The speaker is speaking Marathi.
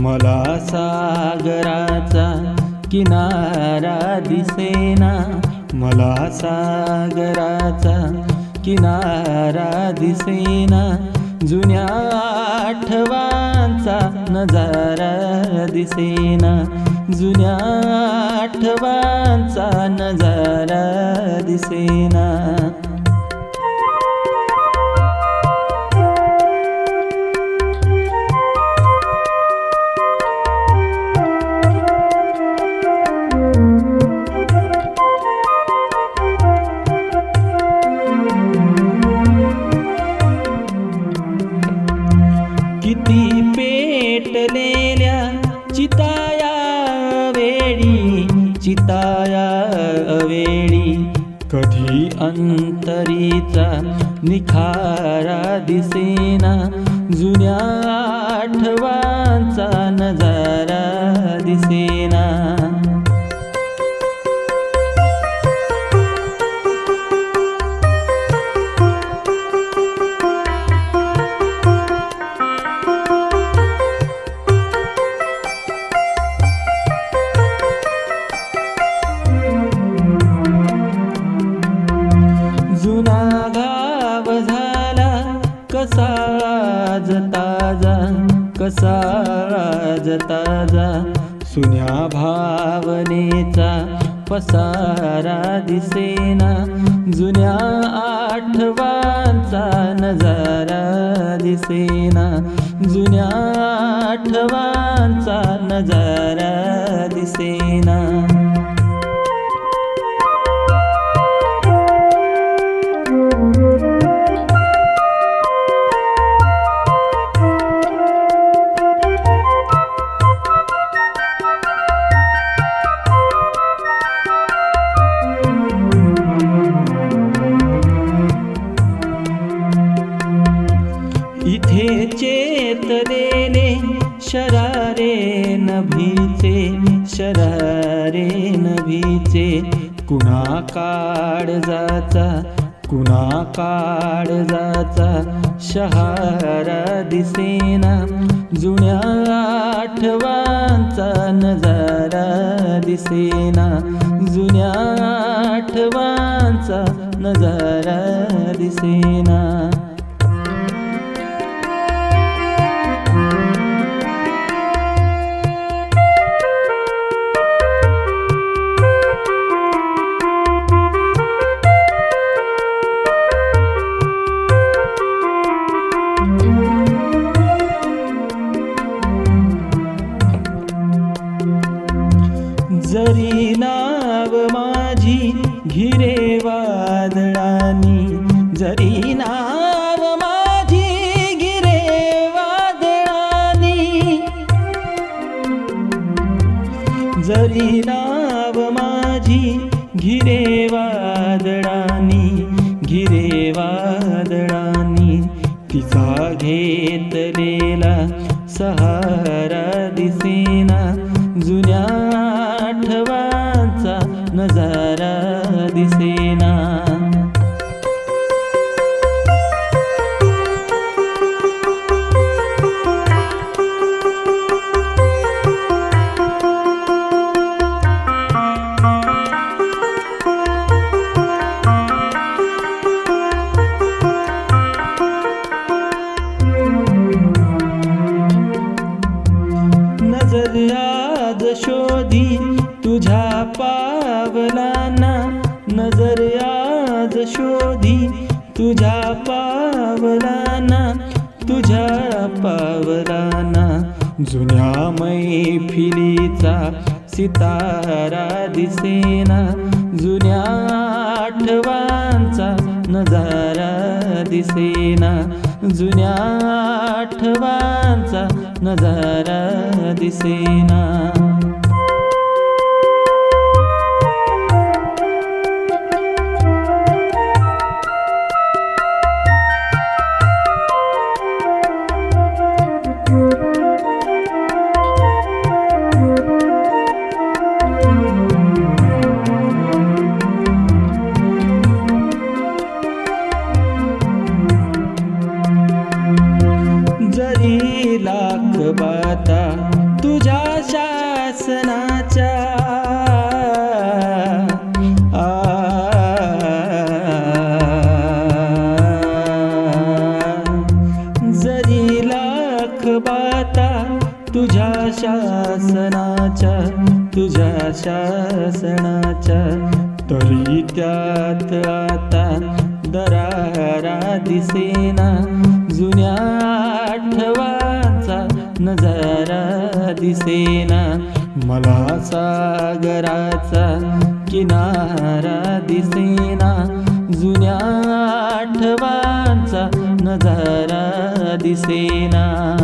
मला सागराचा किनारा दिसेना. मला सागराचा किनारा दिसेना. जुन्या आठवांचा नजारा दिसेना. जुन्या आठवांचा नजारा दिसेना. ती पेटलेल्या चिताया वेळी चिताया वेळी. कधी अंतरीचा निखारा दिसेना जुन्या आठवांचा नजारा दिसेना. कसा आज ताजा कसा आज ताजा सुन्या भावनेचा पसारा दिसेना जुन्या आठवांचा नजारा दिसेना जुन्या आठवांचा नजारा दिसेना. हे चेतरेने शरारे नभीचे शरारे नभीचे कुणा काळजाचा कुणा काळजाचा शहारा दिसेना जुन्या आठवांचा नजारा दिसेना जुन्या आठवांचा नजारा दिसेना. जरी नाव माझी घिरे वादळानी जरी नाव माझी घिरे वादळानी जरी नाव माझी घिरे वादळानी घिरे वादळानी तिचा घेतलेला सहारा दिसेना जुन्या सरदिसेना शोधी तुझ्या पावलाना तुझ्या पावलाना. जुन्या मैफिलीचा सितारा दिसेना जुन्या आठवांचा नजारा दिसेना जुन्या आठवांचा नजारा दिसेना. शासनाच्या आ, जरी लाख बाता तुझ्या शासनाच्या तुझ्या शासनाच्या तरी त्यात आता दरारा दिसेना जुन्या आठवाचा नजारा दिसेना. मला सागराचा किनारा दिसेना. जुन्या आठवांचा नजारा दिसेना.